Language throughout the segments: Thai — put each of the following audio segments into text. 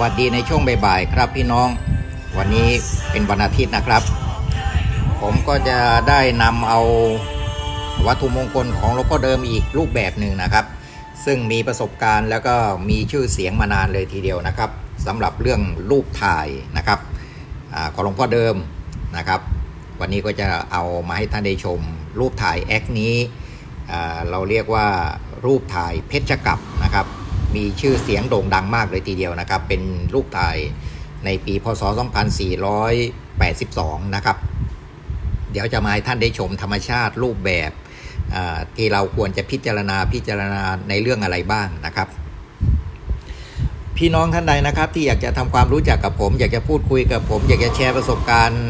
วัสดีในช่วงบ่ายๆครับพี่น้อง วันนี้เป็นวันอาทิตย์นะครับ ผมก็จะได้นำเอาวัตถุมงคลของหลวงพ่อเดิมอีกรูปแบบหนึ่งนะครับ ซึ่งมีประสบการณ์แล้วก็มีชื่อเสียงมานานเลยทีเดียวนะครับสำหรับเรื่องรูปถ่ายนะครับอของหลวงพ่อเดิมนะครับ วันนี้ก็จะเอามาให้ท่านได้ชม รูปถ่ายแอคนี้เราเรียกว่ารูปถ่ายเพชรกับนะครับ มีชื่อเสียงโด่งดังมากเลยทีเดียวนะครับ เป็นรูปถ่ายในปีพศ 2482 นะครับ เดี๋ยวจะมาให้ท่านได้ชมธรรมชาติรูปแบบที่เราควรจะพิจารณาพิจารณาในเรื่องอะไรบ้างนะครับ พี่น้องท่านใดนะครับที่อยากจะทำความรู้จักกับผม อยากจะพูดคุยกับผม อยากจะแชร์ประสบการณ์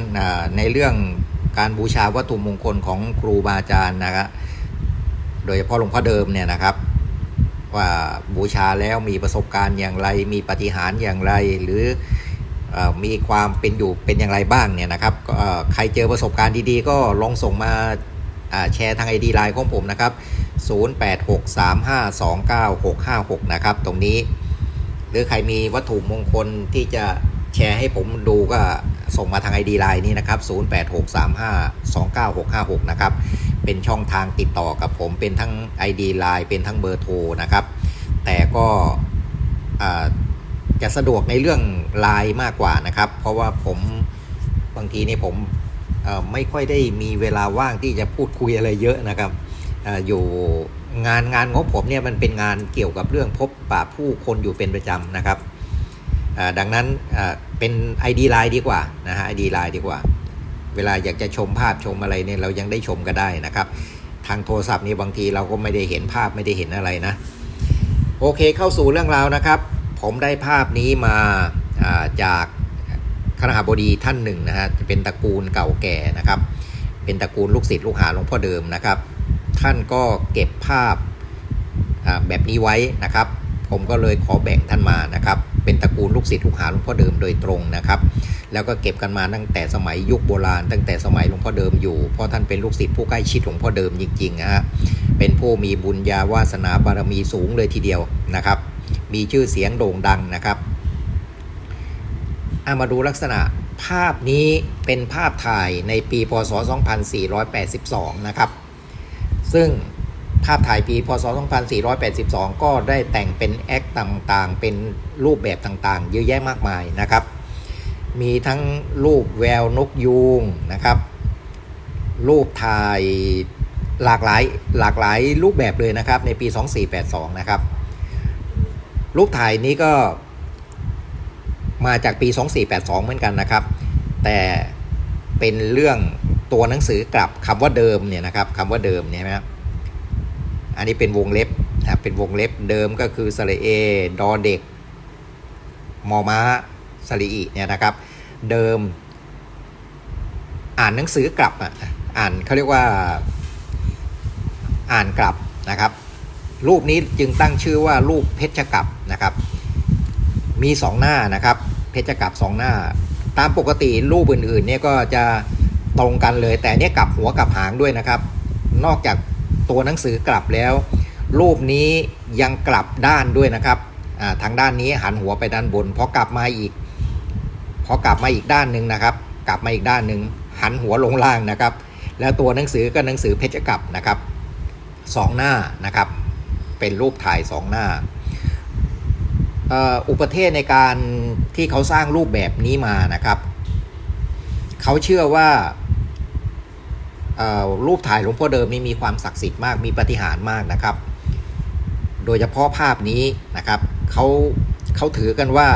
ในเรื่องการบูชาวัตถุมงคลของครูบาอาจารย์นะครับโดยเฉพาะหลวงพ่อเดิมเนี่ยนะครับ ว่าบูชาแล้วมีประสบการณ์อย่างไร มีปฏิหารอย่างไร หรืออมีความเป็นอยู่เป็นอย่างไรบ้างเนี่ยนะครับก็ใครเจอประสบการณ์ดีๆ ก็ลองส่งมาแชร์ทาง ID ไลน์ของผมนะครับ 0863529656 นะครับ ตรงนี้ หรือใครมีวัตถุมงคลที่จะแชร์ให้ผมดูก็ส่งมาทาง ID ไลน์นี้นะครับ 0863529656 นะครับ เป็นช่องทางติดต่อกับผมเป็นทั้ง ID ไลน์เป็นทั้งเบอร์โทรนะครับ แต่ก็จะสะดวกในเรื่องไลน์มากกว่านะครับ เพราะว่าผมบางทีนี่ผมไม่ค่อยได้มีเวลาว่างที่จะพูดคุยอะไรเยอะนะครับออยู่งานงานของผมเนี่ยมันเป็นงานเกี่ยวกับเรื่องพบปะผู้คนอยู่เป็นประจำนะครับดังนั้นเป็น ID ไลน์ดีกว่านะฮะ ID ไลน์ดีกว่า เวลาอยากจะชมภาพชมอะไรเนี่ยเรายังได้ชมก็ได้นะครับ ทางโทรศัพท์นี่บางทีเราก็ไม่ได้เห็นภาพไม่ได้เห็นอะไรนะ โอเคเข้าสู่เรื่องราวนะครับ ผมได้ภาพนี้มาาจากคณหบดีท่านหนึ่งนะฮะจะเป็นตระกูลเก่าแก่นะครับ เป็นตระกูลลูกศิษย์ลูกหาหลวงพ่อเดิมนะครับ ท่านก็เก็บภาพาแบบนี้ไว้นะครับ ผมก็เลยขอแบ่งท่านมานะครับ เป็นตระกูลลูกศิษย์ลูกหาหลวงพ่อเดิมโดยตรงนะครับ แล้วก็เก็บกันมาตั้งแต่สมัยยุคโบราณ ตั้งแต่สมัยหลวงพ่อเดิมอยู่เพราะท่านเป็นลูกศิษย์ผู้ใกล้ชิดหลวงพ่อเดิมจริงๆนะฮะเป็นผู้มีบุญญาวาสนาบารมีสูงเลยทีเดียวนะครับ มีชื่อเสียงโด่งดังนะครับอามาดูลักษณะภาพนี้เป็นภาพถ่ายในปีพศ 2482 นะครับ ซึ่ง ภาพถ่ายปีพศ 2482 ก็ได้แต่งเป็นแอคต่างๆ เป็นรูปแบบต่างๆ เยอะแยะมากมายนะครับ มีทั้งรูปแววนกยูงนะครับ รูปถ่ายหลากหลายหลากหลายรูปแบบเลยนะครับในปี 2482 นะครับ รูปถ่ายนี้ก็มาจากปี 2482 เหมือนกันนะครับ แต่เป็นเรื่องตัวหนังสือกลับคำว่าเดิมเนี่ยนะครับคำว่าเดิมเนี่ยนะครับ อันนี้เป็นวงเล็บนะครับเป็นวงเล็บเดิมก็คือสระเอดอเด็กมอม้าสระอีเนี่ยนะครับ เดิม อ่านหนังสือกลับอะอ่านเขาเรียกว่าอ่านกลับนะครับ รูปนี้จึงตั้งชื่อว่ารูปเพชรกลับนะครับ มีสองหน้านะครับ เพชรกลับสองหน้า ตามปกติรูปอื่นๆเนี่ยก็จะตรงกันเลย แต่เนี่ยกลับหัวกลับหางด้วยนะครับ นอกจาก ตัวหนังสือกลับแล้ว รูปนี้ยังกลับด้านด้วยนะครับทางด้านนี้หันหัวไปด้านบนพอกลับมาอีกพอกลับมาอีกด้านหนึ่งนะครับ กลับมาอีกด้านหนึ่งหันหัวลงล่างนะครับ แล้วตัวหนังสือก็หนังสือเพชรกลับนะครับสองหน้านะครับ เป็นรูปถ่ายสองหน้าอุปเทศในการที่เขาสร้างรูปแบบนี้มานะครับ เขาเชื่อว่า รูปถ่ายหลวงพ่อเดิมนี่มีความศักดิ์สิทธิ์มากมีปฏิหารมากนะครับ โดยเฉพาะภาพนี้นะครับเขาเขาถือกันว่า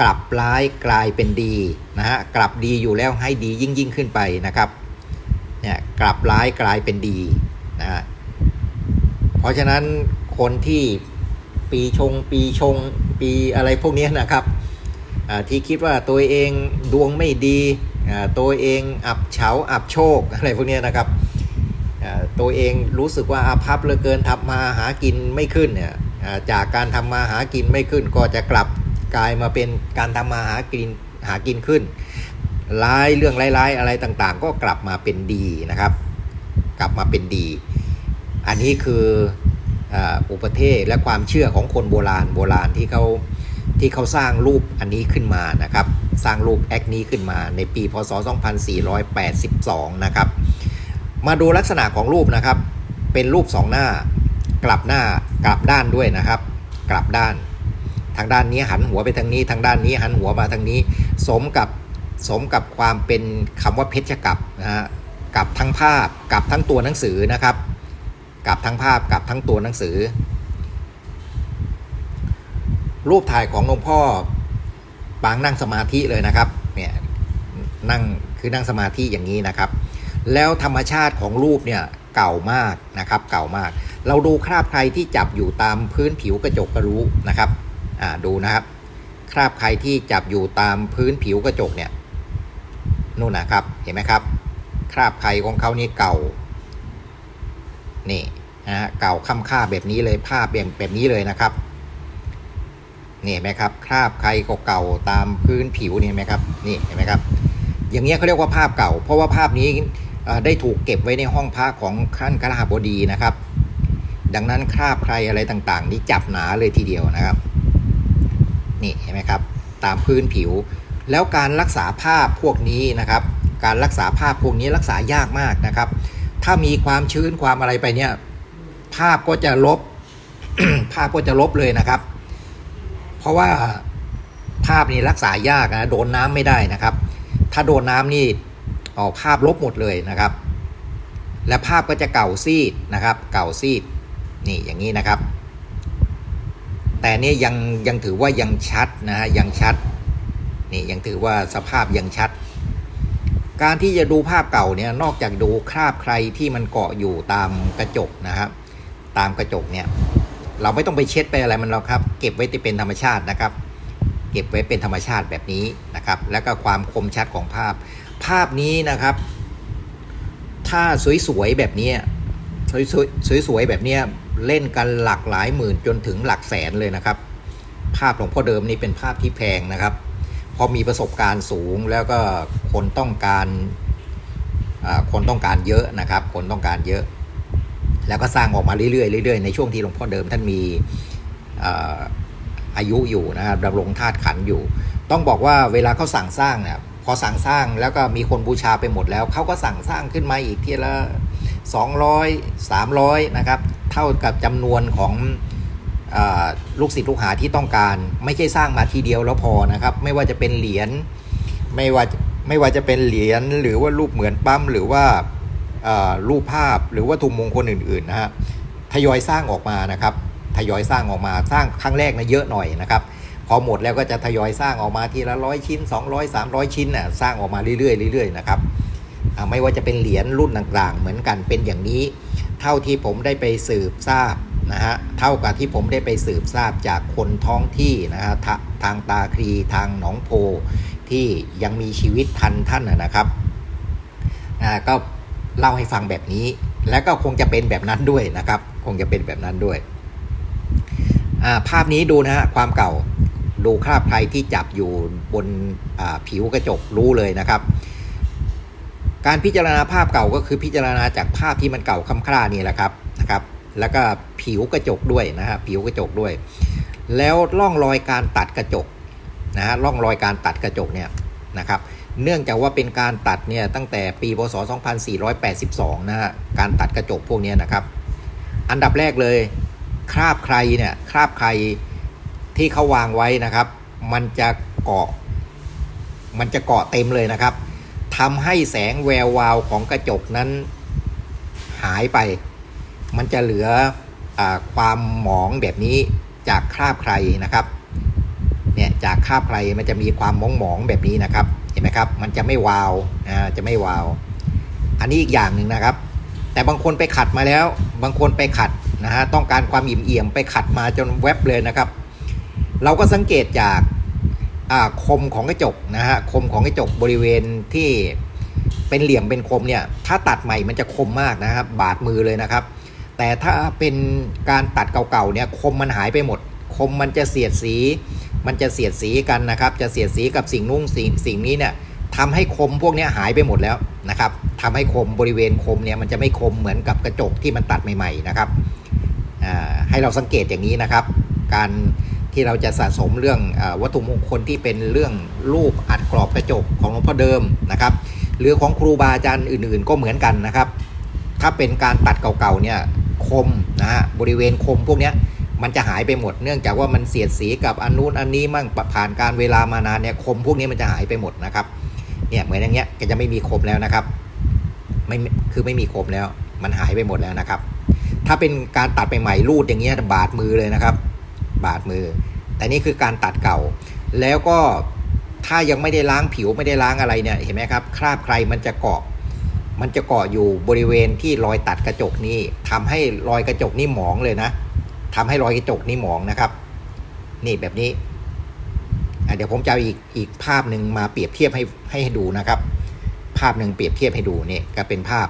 กลับร้ายกลายเป็นดีนะฮะกลับดีอยู่แล้วให้ดียิ่งยิ่งขึ้นไปนะครับเนี่ยกลับร้ายกลายเป็นดีนะฮะเพราะฉะนั้นคนที่ปีชง ปีชง ปีอะไรพวกนี้นะครับที่คิดว่าตัวเองดวงไม่ดี ตัวเองอับเฉาอับโชคอะไรพวกนี้นะครับตัวเองรู้สึกว่าอาภัพเหลือเกินทำมาหากินไม่ขึ้นเนี่ยจากการทำมาหากินไม่ขึ้น ก็จะกลับกลายมาเป็นการทำมาหากินหากินขึ้นร้ายเรื่องร้ายๆอะไรต่างๆ ก็กลับมาเป็นดีนะครับ กลับมาเป็นดี อันนี้คืออ,อุปเทศและความเชื่อของคนโบราณโบราณที่เขา ที่เขาสร้างรูปอันนี้ขึ้นมานะครับ สร้างรูปแอคนี้ขึ้นมาในปี พศ 2482 นะครับ มาดูลักษณะของรูปนะครับ เป็นรูปสองหน้ากลับหน้ากลับด้านด้วยนะครับ กลับด้าน ทางด้านนี้หันหัวไปทางนี้ ทางด้านนี้หันหัวมาทางนี้ สมกับสมกับความเป็นคำว่าเพชรกับนะฮะกับทั้งภาพกับทั้งตัวหนังสือนะครับ กับทั้งภาพกับทั้งตัวหนังสือ รูปถ่ายของหลวงพ่อปางนั่งสมาธิเลยนะครับเนี่ยนั่งคือนั่งสมาธิอย่างนี้นะครับ แล้วธรรมชาติของรูปเนี่ยเก่ามากนะครับ เก่ามาก เราดูคราบใครที่จับอยู่ตามพื้นผิวกระจกก็รู้นะครับอ่าดูนะครับ คราบใครที่จับอยู่ตามพื้นผิวกระจกเนี่ยนู่นนะครับเห็นไหมครับ คราบใครของเขานี่เก่า นี่นะฮะเก่าค่ำค่าแบบนี้เลยภาพแบบแบบนี้เลยนะครับ นี่ไหมครับคราบใครเก่าๆตามพื้นผิวนี่ไหมครับนี่เห็นไหมครับ อย่างเงี้ยเขาเรียกว่าภาพเก่า เพราะว่าภาพนี้ได้ถูกเก็บไว้ในห้องพระของท่านกระหาบดีนะครับ ดังนั้นคราบใครอะไรต่างๆ นี่จับหนาเลยทีเดียวนะครับ นี่เห็นไหมครับ ตามพื้นผิว แล้วการรักษาภาพพวกนี้นะครับ การรักษาภาพพวกนี้รักษายากมากนะครับ ถ้ามีความชื้นความอะไรไปเนี่ย ภาพก็จะลบ ภาพก็จะลบเลยนะครับ เพราะว่าภาพนี่รักษายากนะโดนน้ำไม่ได้นะครับ ถ้าโดนน้ำนี่ออกภาพลบหมดเลยนะครับ และภาพก็จะเก่าซีดนะครับ เก่าซีดนี่อย่างนี้นะครับ แต่เนี่ยยังยังถือว่ายังชัดนะฮะยังชัดนี่ยังถือว่าสภาพยังชัด การที่จะดูภาพเก่าเนี่ยนอกจากดูคราบใครที่มันเกาะอยู่ตามกระจกนะครับ ตามกระจกเนี่ย เราไม่ต้องไปเช็ดไปอะไรมันหรอกครับ เก็บไว้ที่เป็นธรรมชาตินะครับ เก็บไว้เป็นธรรมชาติแบบนี้นะครับ แล้วก็ความคมชัดของภาพ ภาพนี้นะครับ ถ้าสวยๆแบบนี้สวยๆสวยๆแบบนี้เล่นกันหลักหลายหมื่นจนถึงหลักแสนเลยนะครับ ภาพหลวงพ่อเดิมนี่เป็นภาพที่แพงนะครับพอมีประสบการณ์สูงแล้วก็คนต้องการคนต้องการเยอะนะครับ คนต้องการเยอะ แล้วก็สร้างออกมาเรื่อยๆเรื่อยๆในช่วงที่หลวงพ่อเดิมท่านมีอายุอยู่นะครับดำรงธาตุขันอยู่ ต้องบอกว่าเวลาเขาสั่งสร้างเนี่ยพอสั่งสร้างแล้วก็มีคนบูชาไปหมดแล้วเขาก็สั่งสร้างขึ้นมาอีกทีละ200 300นะครับเท่ากับจำนวนของอลูกศิษย์ลูกหาที่ต้องการ ไม่ใช่สร้างมาทีเดียวแล้วพอนะครับ ไม่ว่าจะเป็นเหรียญไม่ว่าไม่ว่าจะเป็นเหรียญหรือว่ารูปเหมือนปั๊มหรือว่า รูปภาพหรือวัตถุมงคลอื่นๆนะฮะทยอยสร้างออกมานะครับทยอยสร้างออกมาสร้างครั้งแรกนะเยอะหน่อยนะครับพอหมดแล้วก็จะทยอยสร้างออกมาทีละร้อยชิ้น 200 300 ชิ้นน่ะสร้างออกมาเรื่อยๆเรื่อยๆนะครับไม่ว่าจะเป็นเหรียญรุ่นต่างๆ เหมือนกันเป็นอย่างนี้ เท่าที่ผมได้ไปสืบทราบนะฮะเท่ากับที่ผมได้ไปสืบทราบจากคนท้องที่นะฮะททางตาคลีทางหนองโพที่ยังมีชีวิตทันท่านนะนะครับอ่าก็ เล่าให้ฟังแบบนี้ แล้วก็คงจะเป็นแบบนั้นด้วยนะครับ คงจะเป็นแบบนั้นด้วยาภาพนี้ดูนะฮะความเก่าดูคราบใครที่จับอยู่บนผิวกระจกรู้เลยนะครับ การพิจารณาภาพเก่าก็คือพิจารณาจากภาพที่มันเก่าค่ำคร่านี่แหละครับนะครับ แล้วก็ผิวกระจกด้วยนะฮะผิวกระจกด้วย แล้วร่องรอยการตัดกระจกนะฮะร่องรอยการตัดกระจกเนี่ยนะครับ เนื่องจากว่าเป็นการตัดเนี่ยตั้งแต่ปีพศ 2482 นะฮะ การตัดกระจกพวกนี้นะครับ อันดับแรกเลย คราบใครเนี่ย คราบใครที่เขาวางไว้นะครับ มันจะเกาะ มันจะเกาะเต็มเลยนะครับ ทำให้แสงแวววาวของกระจกนั้นหายไป มันจะเหลืออความหมองแบบนี้จากคราบใครนะครับ เนี่ยจากคราบใครมันจะมีความมองหมองแบบนี้นะครับ ห็นไหมครับ มันจะไม่วาวอ่าจะไม่วาว อันนี้อีกอย่างหนึ่งนะครับ แต่บางคนไปขัดมาแล้ว บางคนไปขัดนะฮะต้องการความอิ่มเอี่ยมไปขัดมาจนแวบเลยนะครับ เราก็สังเกตจากคมของกระจกนะฮะคมของกระจกบริเวณที่เป็นเหลี่ยมเป็นคมเนี่ย ถ้าตัดใหม่มันจะคมมากนะครับ บาดมือเลยนะครับ แต่ถ้าเป็นการตัดเก่าๆเนี่ยคมมันหายไปหมด คมมันจะเสียดสี มันจะเสียดสีกันนะครับ จะเสียดสีกับสิ่งนุ่งสิ่งสิ่งนี้เนี่ยทำให้คมพวกนี้หายไปหมดแล้วนะครับทำให้คมบริเวณคมเนี่ยมันจะไม่คมเหมือนกับกระจกที่มันตัดใหม่ๆนะครับอ่าให้เราสังเกตอย่างนี้นะครับ การที่เราจะสะสมเรื่องอวัตถุมงคลที่เป็นเรื่องรูปอัดกรอบกระจกของหลวงพ่อเดิมนะครับ หรือของครูบาอาจารย์อื่นๆ ก็เหมือนกันนะครับ ถ้าเป็นการตัดเก่าๆเนี่ยคมนะฮะบริเวณคมพวกเนี้ย มันจะหายไปหมด เนื่องจากว่ามันเสียดสีกับอันนู้นอันนี้มั่งผ่านการเวลามานานเนี่ยคมพวกนี้มันจะหายไปหมดนะครับเนี่ยเหมือนอย่างเงี้ยก็จะไม่มีคมแล้วนะครับไม่คือไม่มีคมแล้ว มันหายไปหมดแล้วนะครับ ถ้าเป็นการตัดใหม่ๆรูดอย่างเงี้ยบาดมือเลยนะครับ บาดมือ แต่นี่คือการตัดเก่า แล้วก็ถ้ายังไม่ได้ล้างผิวไม่ได้ล้างอะไรเนี่ยเห็นไหมครับ คราบใครมันจะเกาะ มันจะเกาะอยู่บริเวณที่รอยตัดกระจกนี้ทำให้รอยกระจกนี่หมองเลยนะ ทำให้รอยกระจกนี่หมองนะครับ นี่แบบนี้เดี๋ยวผมจะเอาอีกอีกภาพหนึ่งมาเปรียบเทียบให้ให้ดูนะครับ ภาพหนึ่งเปรียบเทียบให้ดูนี่ก็เป็นภาพ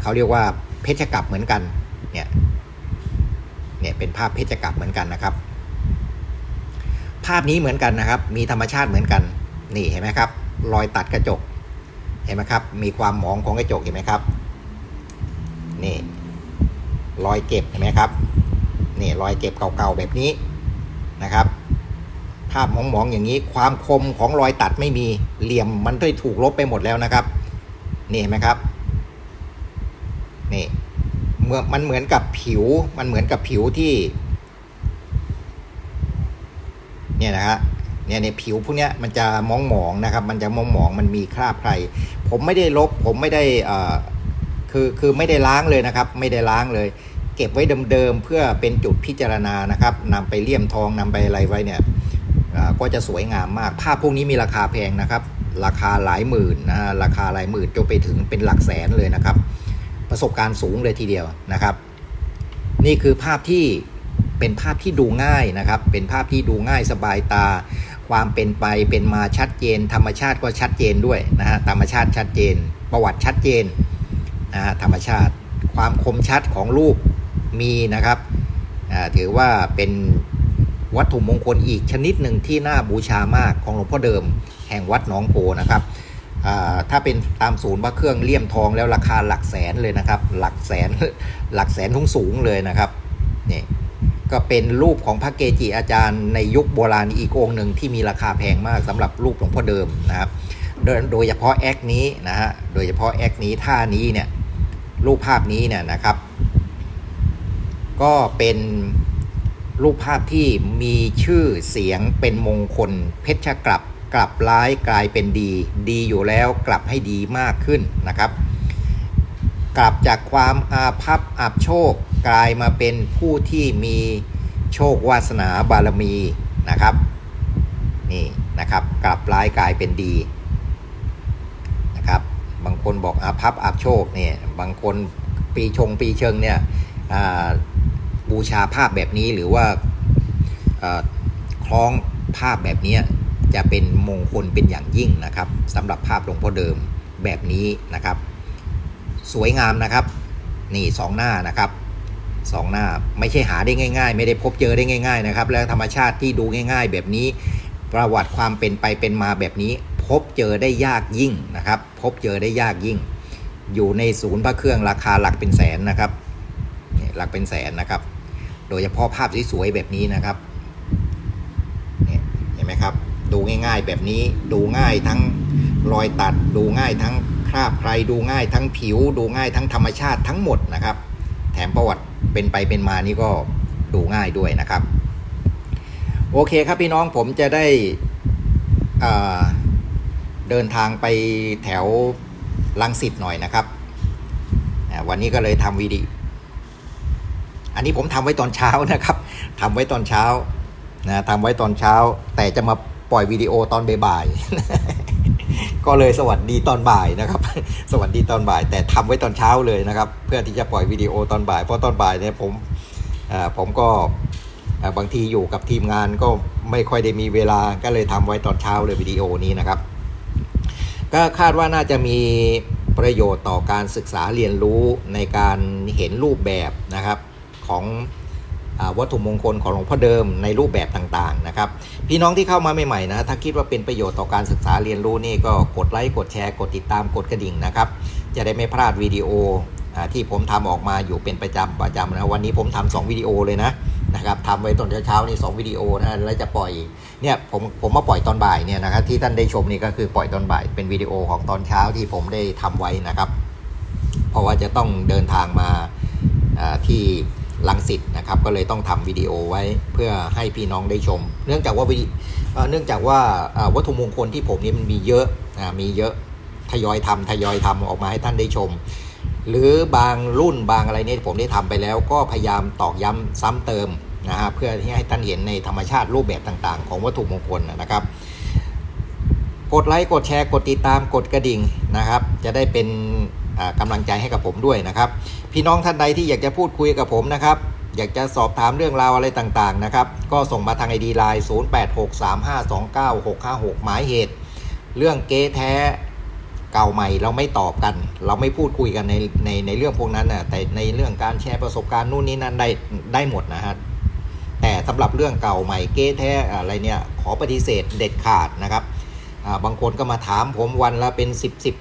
เขาเรียกว่าเพชรกลับเหมือนกัน เนี่ย เนี่ยเป็นภาพเพชรกลับเหมือนกันนะครับ ภาพนี้เหมือนกันนะครับ มีธรรมชาติเหมือนกัน นี่เห็นไหมครับ รอยตัดกระจก เห็นไหมครับ มีความหมองของกระจกเห็นไหมครับ นี่ รอยเก็บเห็นไหมครับนี่รอยเก็บเก่าๆแบบนี้นะครับ ภาพมองๆอย่างนี้ความคมของรอยตัดไม่มีเหลี่ยมมันได้ถูกลบไปหมดแล้วนะครับนี่เห็นไหมครับนี่เมื่อมันเหมือนกับผิวมันเหมือนกับผิวที่ เนี่ยนะฮะเนี่ยในผิวพวกนี้มันจะมองหมองๆนะครับ มันจะมองหมองๆมันมีคราบใคร ผมไม่ได้ลบ ผมไม่ได้อ่อ คือคือไม่ได้ล้างเลยนะครับ ไม่ได้ล้างเลย เก็บไว้เดิมๆเพื่อเป็นจุดพิจารณานะครับนำไปเลี่ยมทองนำไปอะไรไว้เนี่ยก็จะสวยงามมากภาพพวกนี้มีราคาแพงนะครับ ราคาหลายหมื่นนะราคาหลายหมื่นจนไปถึงเป็นหลักแสนเลยนะครับ ประสบการณ์สูงเลยทีเดียวนะครับ นี่คือภาพที่เป็นภาพที่ดูง่ายนะครับ เป็นภาพที่ดูง่ายสบายตา ความเป็นไปเป็นมาชัดเจน ธรรมชาติก็ชัดเจนด้วยนะฮะธรรมชาติชัดเจน ประวัติชัดเจน นะฮะธรรมชาติ ความคมชัดของรูปมีนะครับถือว่าเป็นวัตถุมงคลอีกชนิดหนึ่งที่น่าบูชามากของหลวงพ่อเดิม แห่งวัดหนองโพนะครับถ้าเป็นตามศูนย์พระเครื่องเลี่ยมทองแล้วราคาหลักแสนเลยนะครับ หลักแสนหลักแสนทุงสูงเลยนะครับนี่ก็เป็นรูปของพระเกจิอาจารย์ในยุคโบราณอีกองหนึ่งที่มีราคาแพงมากสำหรับรูปหลวงพ่อเดิมนะครับ โดยเฉพาะแอคนี้นะฮะโดยเฉพาะแอคนี้ท่านี้เนี่ย รูปภาพนี้เนี่ยนะครับ ก็เป็นรูปภาพที่มีชื่อเสียงเป็นมงคล เพชรกลับกลับร้ายกลายเป็นดี ดีอยู่แล้วกลับให้ดีมากขึ้นนะครับ กลับจากความอาภัพอับโชคกลายมาเป็นผู้ที่มีโชควาสนาบารมีนะครับนี่นะครับ กลับร้ายกลายเป็นดี คนบอกอาภัพอับโชคเนี่ยบางคนปีชงปีเชิงเนี่ยบูชาภาพแบบนี้หรือว่าคล้องภาพแบบนี้จะเป็นมงคลเป็นอย่างยิ่งนะครับสำหรับภาพหลวงพ่อเดิมแบบนี้นะครับ สวยงามนะครับ นี่สองหน้านะครับสองหน้าไม่ใช่หาได้ง่าย ๆ ไม่ได้พบเจอได้ง่าย ๆนะครับ และธรรมชาติที่ดูง่าย ๆ แบบนี้ ประวัติความเป็นไปเป็นมาแบบนี้ พบเจอได้ยากยิ่งนะครับ พบเจอได้ยากยิ่ง อยู่ในศูนย์พระเครื่องราคาหลักเป็นแสนนะครับเนี่ยหลักเป็นแสนนะครับ โดยเฉพาะภาพสวยๆแบบนี้นะครับเนี่ยเห็นไหมครับ ดูง่ายๆแบบนี้ดูง่ายทั้งรอยตัด ดูง่ายทั้งคราบใครดูง่ายทั้งผิว ดูง่ายทั้งธรรมชาติทั้งหมดนะครับ แถมประวัติเป็นไปเป็นมานี่ก็ดูง่ายด้วยนะครับ โอเคครับพี่น้องผมจะได้อ่า เดินทางไปแถวลังสิตหน่อยนะครับ วันนี้ก็เลยทำวิดี อันนี้ผมทำไว้ตอนเช้านะครับทำไว้ตอนเช้านะทำไว้ตอนเช้า แต่จะมาปล่อยวิดีโอตอนบ่ายๆก็เลยสวัสดีตอนบ่ายนะครับ สวัสดีตอนบ่าย แต่ทำไว้ตอนเช้าเลยนะครับ เพื่อที่จะปล่อยวิดีโอตอนบ่าย เพราะตอนบ่ายเนี่ยผมผมก็บางทีอยู่กับทีมงานก็ไม่ค่อยได้มีเวลาก็เลยทำไว้ตอนเช้าเลยวิดีโอนี้นะครับ ก็คาดว่าน่าจะมีประโยชน์ต่อการศึกษาเรียนรู้ในการเห็นรูปแบบนะครับของอวัตถุมงคลของหลวงพ่อเดิมในรูปแบบต่างๆนะครับ พี่น้องที่เข้ามาใหม่ๆนะถ้าคิดว่าเป็นประโยชน์ต่อการศึกษาเรียนรู้นี่ก็กดไลค์กดแชร์กดติดตามกดกระดิ่งนะครับ จะได้ไม่พลาดวิดีโออที่ผมทำออกมาอยู่เป็นประจำประจำนะวันนี้ผมทำสองวิดีโอเลยนะ นะครับทำไว้ตอนเช้าๆนี่สองวิดีโอนะแล้วจะปล่อยเนี่ยผมผมมาปล่อยตอนบ่ายเนี่ยนะครับที่ท่านได้ชมนี่ก็คือปล่อยตอนบ่าย เป็นวิดีโอของตอนเช้าที่ผมได้ทำไว้นะครับ เพราะว่าจะต้องเดินทางมาที่ลังสิตนะครับก็เลยต้องทำวิดีโอไว้เพื่อให้พี่น้องได้ชม เนื่องจากว่าวิดีเนื่องจากว่าวัตถุมงคลที่ผมนี่มันมีเยอะอ่ามีเยอะทยอยทำทยอยทำออกมาให้ท่านได้ชม หรือบางรุ่นบางอะไรเนี่ยผมได้ทำไปแล้ว ก็พยายามตอกย้ำซ้ำเติมนะฮะเพื่อที่ให้ท่านเห็นในธรรมชาติรูปแบบต่างๆ ของวัตถุมงคลนะครับ กดไลค์กดแชร์กดติดตามกดกระดิ่งนะครับ จะได้เป็นอ่ากำลังใจให้กับผมด้วยนะครับ พี่น้องท่านใดที่อยากจะพูดคุยกับผมนะครับ อยากจะสอบถามเรื่องราวอะไรต่างๆนะครับ ก็ส่งมาทางไอดีไลน์ 0863529656 หมายเหตุ เรื่องเก๊แท้ เก่าใหม่เราไม่ตอบกัน เราไม่พูดคุยกันในในในเรื่องพวกนั้นนะแต่ในเรื่องการแชร์ประสบการณ์นู่นนี่นั่นได้ได้หมดนะฮะแต่สำหรับเรื่องเก่าใหม่เก๊แท้อะไรเนี่ยขอปฏิเสธเด็ดขาดนะครับบางคนก็มาถามผมวันละเป็น 10 10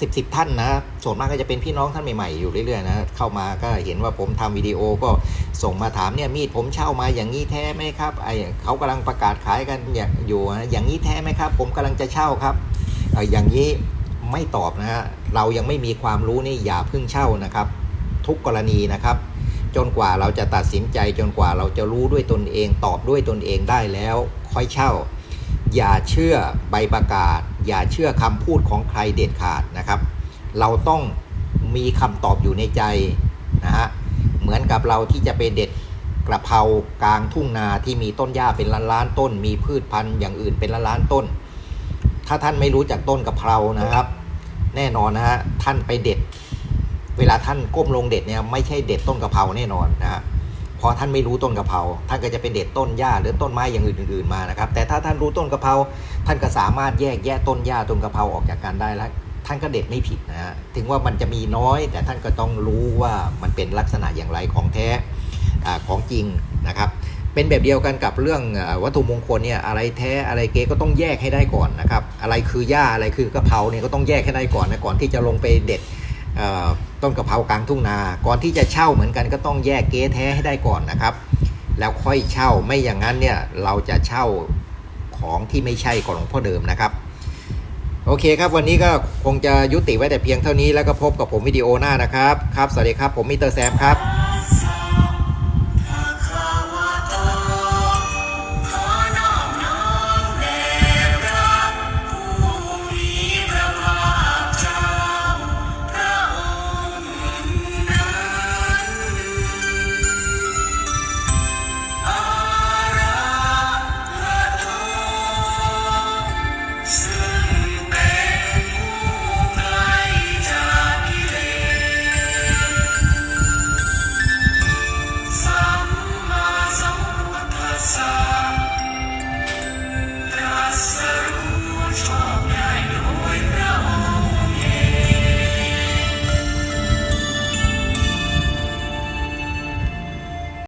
10 10ท่านนะ ส่วนมากก็จะเป็นพี่น้องท่านใหม่ๆอยู่เรื่อยๆนะ เข้ามาก็เห็นว่าผมทำวิดีโอก็ส่งมาถามเนี่ยมีดผมเช่ามาอย่างนี้แท้ไหมครับ ไอเขากำลังประกาศขายกันอย่างอยู่ อย่างนี้แท้ไหมครับ ผมกำลังจะเช่าครับ อย่างนี้ ไม่ตอบนะฮะเรายังไม่มีความรู้นี่อย่าเพิ่งเช่านะครับ ทุกกรณีนะครับ จนกว่าเราจะตัดสินใจจนกว่าเราจะรู้ด้วยตนเอง ตอบด้วยตนเองได้แล้ว ค่อยเช่า อย่าเชื่อใบประกาศ อย่าเชื่อคำพูดของใครเด็ดขาดนะครับ เราต้องมีคำตอบอยู่ในใจนะฮะเหมือนกับเราที่จะไปเด็ดกระเพรากลางทุ่งนาที่มีต้นหญ้าเป็นล้านล้านต้น มีพืชพันธุ์อย่างอื่นเป็นล้านล้านต้น ถ้าท่านไม่รู้จักต้นกระเพรานะครับ แน่นอนนะฮะท่านไปเด็ด เวลาท่านก้มลงเด็ดเนี่ยไม่ใช่เด็ดต้นกะเพราแน่นอนนะฮะเพราะท่านไม่รู้ต้นกะเพราท่านก็จะเป็นเด็ดต้นหญ้าหรือต้นไม้อย่างอื่นๆมานะครับ แต่ถ้าท่านรู้ต้นกะเพราท่านก็สามารถแยกแยะต้นหญ้าต้นกะเพราออกจากกันได้แล้วท่านก็เด็ดไม่ผิดนะฮะถึงว่ามันจะมีน้อย แต่ท่านก็ต้องรู้ว่ามันเป็นลักษณะอย่างไรของแท้อาของจริงนะครับ เป็นแบบเดียวกันกับเรื่องวัตถุมงคลเนี่ยอะไรแท้อะไรเก๊ก็ต้องแยกให้ได้ก่อนนะครับ อะไรคือหญ้าอะไรคือกระเพราเนี่ยก็ต้องแยกให้ได้ก่อนนะก่อนที่จะลงไปเด็ดต้นกระเพรากลางทุ่งนา ก่อนที่จะเช่าเหมือนกันก็ต้องแยกเก๊แท้ให้ได้ก่อนนะครับ แล้วค่อยเช่าไม่อย่างนั้นเนี่ยเราจะเช่าของที่ไม่ใช่ของหลวงพ่อเดิมนะครับ โอเคครับวันนี้ก็คงจะยุติไว้แต่เพียงเท่านี้แล้วก็พบกับผมวิดีโอหน้านะครับครับสวัสดีครับผมมิสเตอร์แซมครับ